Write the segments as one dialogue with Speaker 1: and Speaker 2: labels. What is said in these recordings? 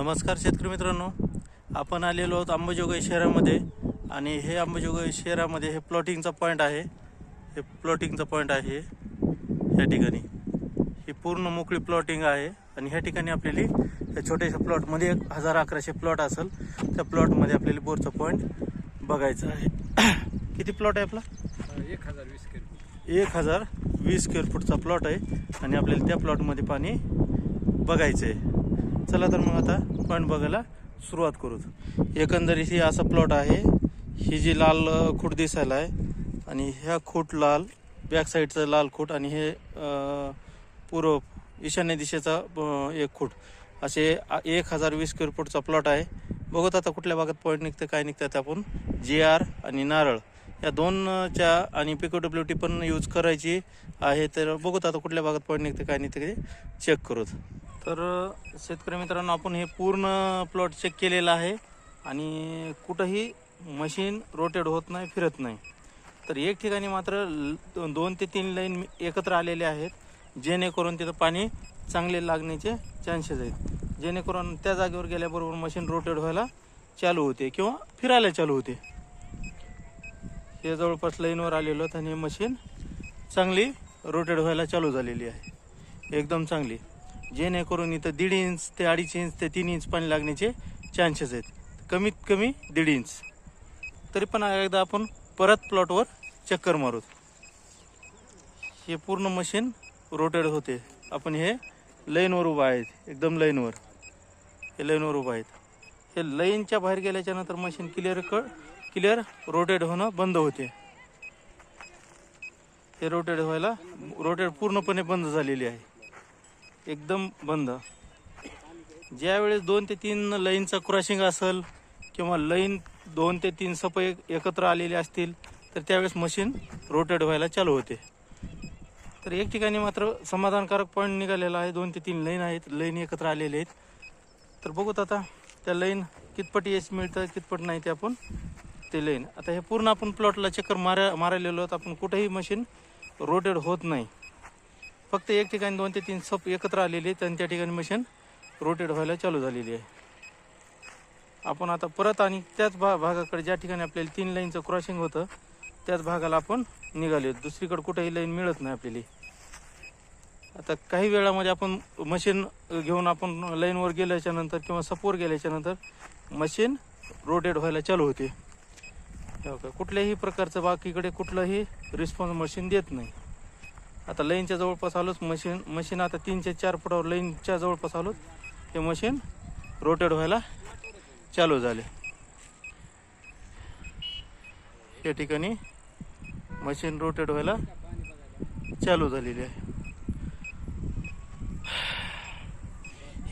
Speaker 1: नमस्कार शेतकरी मित्रांनो. आपण आलेलो आहोत अंबाजोगाई शहरामध्ये आणि हे अंबाजोगाई शहरामध्ये हे प्लॉटिंगचा पॉईंट आहे. हे प्लॉटिंगचा पॉईंट आहे या ठिकाणी. ही पूर्ण मोकळी प्लॉटिंग आहे आणि ह्या ठिकाणी आपल्याला या छोट्याशा प्लॉटमध्ये एक हजार अकराशे प्लॉट असेल. त्या प्लॉटमध्ये आपल्याला बोरचा पॉईंट बघायचा आहे. किती प्लॉट आहे आपला?
Speaker 2: एक हजार वीस किलो
Speaker 1: एक हजार वीस स्क्वेअर फूटचा प्लॉट आहे आणि आपल्याला त्या प्लॉटमध्ये पाणी बघायचं आहे चला तर मग आता पॉईंट बघायला सुरुवात करू. एकंदरीत ही असा प्लॉट आहे. ही जी लाल खूट दिसायला आहे आणि ह्या खूट लाल बॅक साईडचं लाल खूट आणि हे पूर्व ईशान्य दिशेचा एक खूट. असे एक हजार वीस स्क्वेअर फूटचा प्लॉट आहे. बघत आता कुठल्या भागात पॉईंट निघतं काय निघतं ते आपण जे आर आणि नारळ. या दोनच्या आणि पिको डब्ल्यू टी पण यूज करायची आहे तर बघूत आता कुठल्या भागात पॉईंट निघतं काय निघते ते चेक करूत. तर शेतकरी मित्रांनो आपण हे पूर्ण प्लॉट चेक केलेला आहे आणि कुठंही मशीन रोटेड होत नाही फिरत नाही. तर एक ठिकाणी मात्र ल- दोन ते तीन लाईन एकत्र आलेले आहेत जेणेकरून तिथं पाणी चांगले लागण्याचे चान्सेस आहेत. जेणेकरून त्या जागेवर गेल्याबरोबर मशीन रोटेट व्हायला चालू होते किंवा फिरायला चालू होते. हे जवळपास लाईनवर आलेलो आणि हे मशीन चांगली रोटेट व्हायला चालू झालेली आहे. एकदम चांगली. जेणेकरून इथं दीड इंच ते अडीच इंच ते तीन इंच पाणी लागण्याचे चान्सेस आहेत. कमीत कमी दीड इंच. तरी पण एकदा आपण परत प्लॉटवर चक्कर मारूत हे पूर्ण मशीन रोटेड होते. आपण हे लाईनवर उभं आहेत. एकदम लाईनवर हे लाईनवर उभं आहेत. हे लाईनच्या बाहेर गेल्याच्यानंतर मशीन क्लिअर क क्लिअर रोटेड होणं बंद होते. हे रोटेड व्हायला रोटेड पूर्णपणे बंद झालेली आहे. एकदम बंद. ज्यावेळेस दोन ते तीन लाईनचा क्रॉसिंग असेल किंवा लाईन दोन ते तीन सप एकत्र आलेले असतील तर त्यावेळेस मशीन रोटेट व्हायला चालू होते. तर एक ठिकाणी मात्र समाधानकारक पॉईंट निघालेला आहे. दोन ते तीन लाईन आहेत. लाईन एकत्र आलेले आहेत. तर बघूत आता त्या लाईन कितपट यश मिळतं कितपट नाही ते आपण ते लाईन. आता हे पूर्ण आपण प्लॉटला चक्कर मारा मारायलेलो आहोत. आपण कुठेही मशीन रोटेट होत नाही. फक्त एक ठिकाणी दोन ते तीन सप एकत्र आलेले आहेत आणि त्या ठिकाणी मशीन रोटेट व्हायला चालू झालेली आहे. आपण आता परत आणि त्याच भा भागाकडे ज्या ठिकाणी आपल्याला तीन लाईनचं क्रॉसिंग होतं त्याच भागाला आपण निघाले दुसरीकडे कुठेही लाईन मिळत नाही आपल्याला. आता काही वेळामध्ये आपण मशीन घेऊन आपण लाईनवर गेल्याच्यानंतर किंवा सपोर गेल्याच्यानंतर मशीन रोटेट व्हायला चालू होते. कुठल्याही प्रकारचं बाकीकडे कुठलंही रिस्पॉन्स मशीन देत नाही. आता लईनच्या जवळपास आलोच मशीन मशीन आता तीनशे चार फुटावर लाईनच्या जवळपास आलोच. हे मशीन रोटेट व्हायला चालू झाले. या ठिकाणी मशीन रोटेट व्हायला चालू झालेली आहे.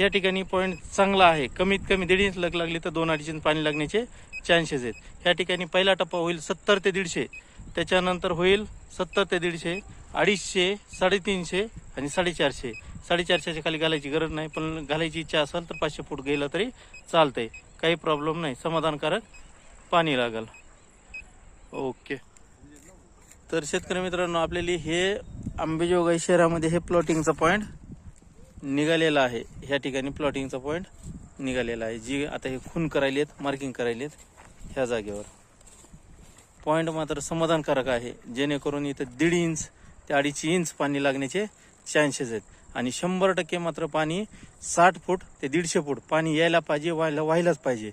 Speaker 1: या ठिकाणी पॉईंट चांगला आहे. कमीत कमी दीड इंच लग लागली तर दोन अडीच इंच पाणी लागण्याचे चान्सेस आहेत. या ठिकाणी पहिला टप्पा होईल सत्तर ते दीडशे. त्याच्यानंतर होईल सत्तर ते दीडशे. अडीचशे साडेतीनशे आणि साडेचारशे. साडेचारशेच्या खाली घालायची गरज नाही पण घालायची इच्छा असेल तर पाचशे फूट गेलं तरी चालतंय. काही प्रॉब्लेम नाही समाधानकारक पाणी लागल. ओके. तर शेतकरी मित्रांनो आपल्याला हे अंबेजोगाई शहरामध्ये हे प्लॉटिंगचा पॉईंट निघालेला आहे. ह्या ठिकाणी प्लॉटिंगचा पॉईंट निघालेला आहे. जी आता हे खून करायलेत मार्किंग करायलेत ह्या जागेवर. पॉईंट मात्र समाधानकारक आहे. जेणेकरून इथं दीड इंच ते अडीच इंच पाणी लागण्याचे चान्सेस आहेत. आणि शंभर टक्के मात्र पाणी साठ फूट ते दीडशे फूट पाणी यायला पाहिजे व्हायला व्हायलाच पाहिजे.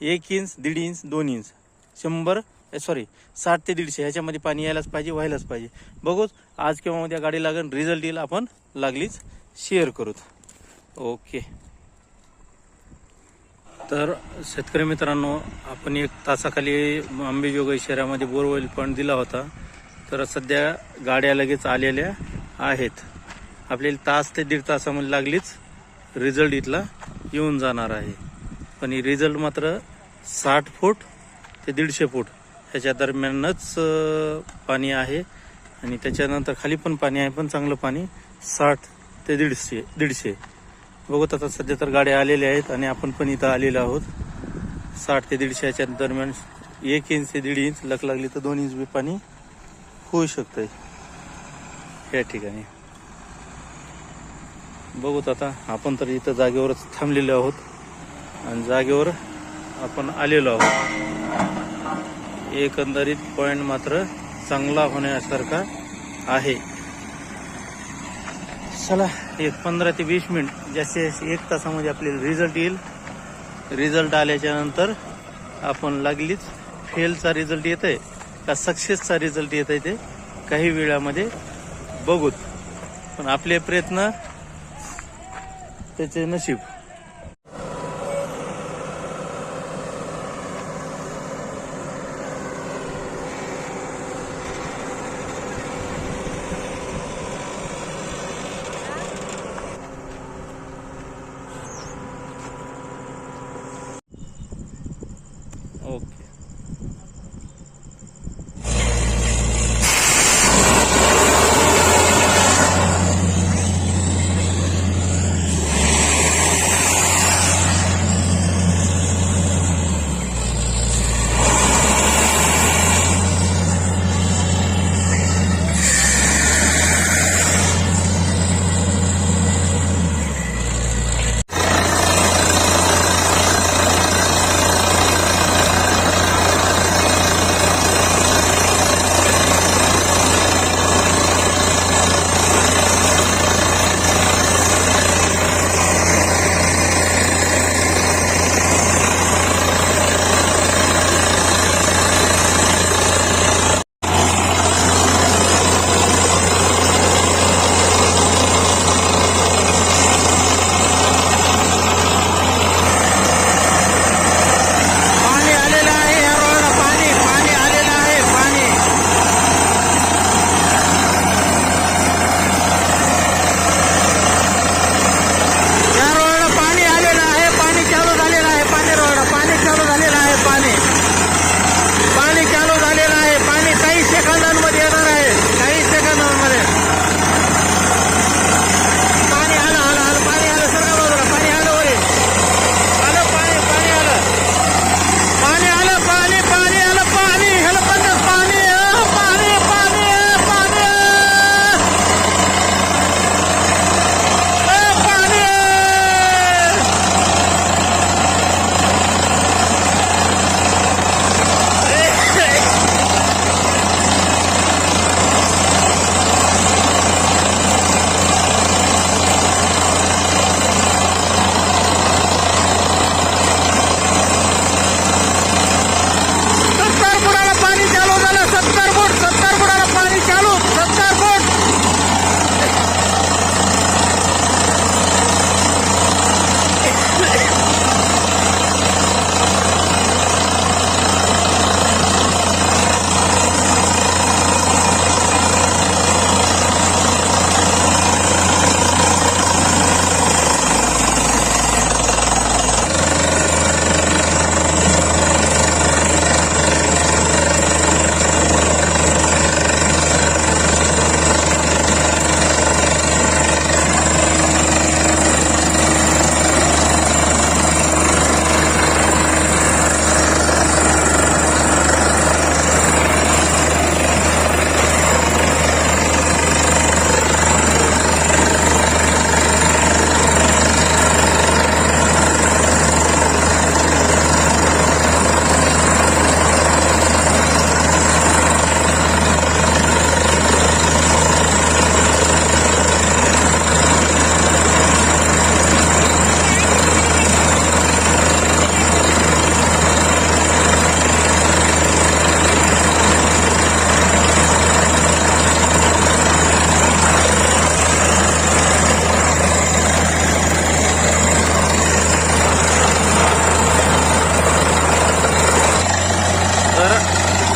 Speaker 1: एक इंच दीड इंच दोन इंच. शंभर सॉरी साठ ते दीडशे ह्याच्यामध्ये पाणी यायलाच पाहिजे व्हायलाच पाहिजे. बघूच आज किंवा उद्या गाडी लागेल रिझल्ट येईल आपण लागलीच शेअर करूत. ओके तर शेतकरी मित्रांनो आपण एक तासाखाली अंबेजोगाई शहरामध्ये बोरवेल पण दिला होता. तर सध्या गाड्या लगेच आलेल्या आहेत. आपल्याला तास ते दीड तासामध्ये लागलीच रिझल्ट इथला येऊन जाणार आहे. पण ही रिझल्ट मात्र साठ फूट ते दीडशे फूट ह्याच्या दरम्यानच पाणी आहे. आणि त्याच्यानंतर खाली पण पाणी आहे पण चांगलं पाणी साठ ते दीडशे दीडशे. बघत आता सध्या तर गाड्या आलेल्या आहेत आणि आपण पण इथं आलेलो आहोत. साठ ते दीडशे याच्या दरम्यान एक इंच ते दीड इंच लक लागली तर दोन इंच बी पाणी होऊ शकतंय. या ठिकाणी. बघूत आता आपण तर इथं जागेवरच थांबलेलो आहोत. आणि जागेवर आपण आलेलो आहोत. एकंदरीत पॉइंट मात्र चांगला होण्यासारखा आहे. चला एक पंधरा ते वीस मिनिट जास्तीत जास्त एक तासामध्ये आपल्याला रिझल्ट येईल. रिझल्ट आल्याच्यानंतर आपण लागलीच. फेलचा रिझल्ट येत आहे का सक्सेसचा रिझल्ट येत आहे ते काही वेळामध्ये बघूत. पण आपले प्रयत्न त्याचे नशीब.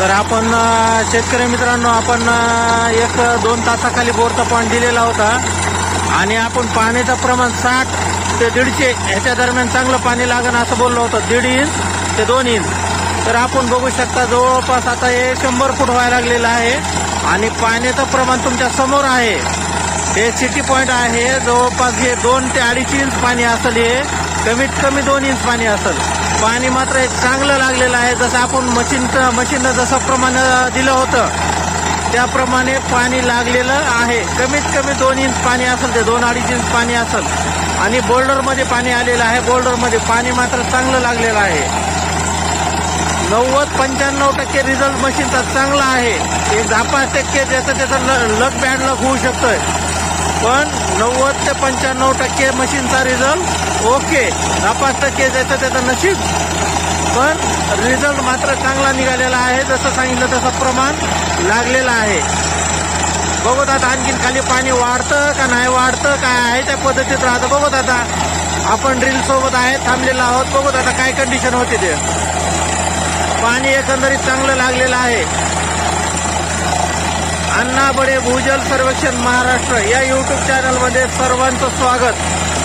Speaker 1: तर आपण शेतकरी मित्रांनो आपण एक दोन तासाखाली बोरचा पॉईंट दिलेला होता. आणि आपण पाण्याचं प्रमाण साठ ते दीडशे ह्याच्या दरम्यान चांगलं पाणी लागण असं बोललो होतं. दीड इंच ते दोन इंच. तर आपण बघू शकता जवळपास आता हे शंभर फूट व्हायला लागलेलं आहे. आणि पाण्याचं प्रमाण तुमच्यासमोर आहे. हे सिटी पॉईंट आहे. जवळपास हे दोन ते अडीच इंच पाणी असेल हे. कमीत कमी दोन इंच पाणी असेल. पाणी मात्र एक चांगलं लागलेलं आहे. जसं आपण मशीन मशीननं जसं प्रमाण दिलं होतं त्याप्रमाणे पाणी लागलेलं आहे. कमीत कमी दोन इंच पाणी असेल ते दोन अडीच इंच पाणी असेल. आणि बोल्डरमध्ये पाणी आलेलं आहे. बोल्डरमध्ये पाणी मात्र चांगलं लागलेलं आहे. नव्वद पंच्याण्णव टक्के रिझल्ट मशीनचा चांगला आहे. एक दहा पाच टक्के ज्याचं त्याचं ल- लक बॅड लक होऊ शकतोय. पण नव्वद ते पंच्याण्णव टक्के मशीनचा रिझल्ट ओके दहा पाच टक्के ज्याचं त्याचं नशीब. पण रिझल्ट मात्र चांगला निघालेला आहे जसं सांगितलं तसं प्रमाण लागलेलं आहे. बघत आता आणखीन खाली पाणी वाढतं का नाही वाढतं काय आहे त्या पद्धतीत राहतं. बघत आता आपण ड्रिल सोबत आहे थांबलेलो आहोत. बघत आता काय कंडिशन होते ते. पाणी एकंदरीत चांगलं लागलेलं आहे. अण्णा बडे भूजल सर्वेक्षण महाराष्ट्र या युट्यूब चॅनलमध्ये सर्वांचं स्वागत.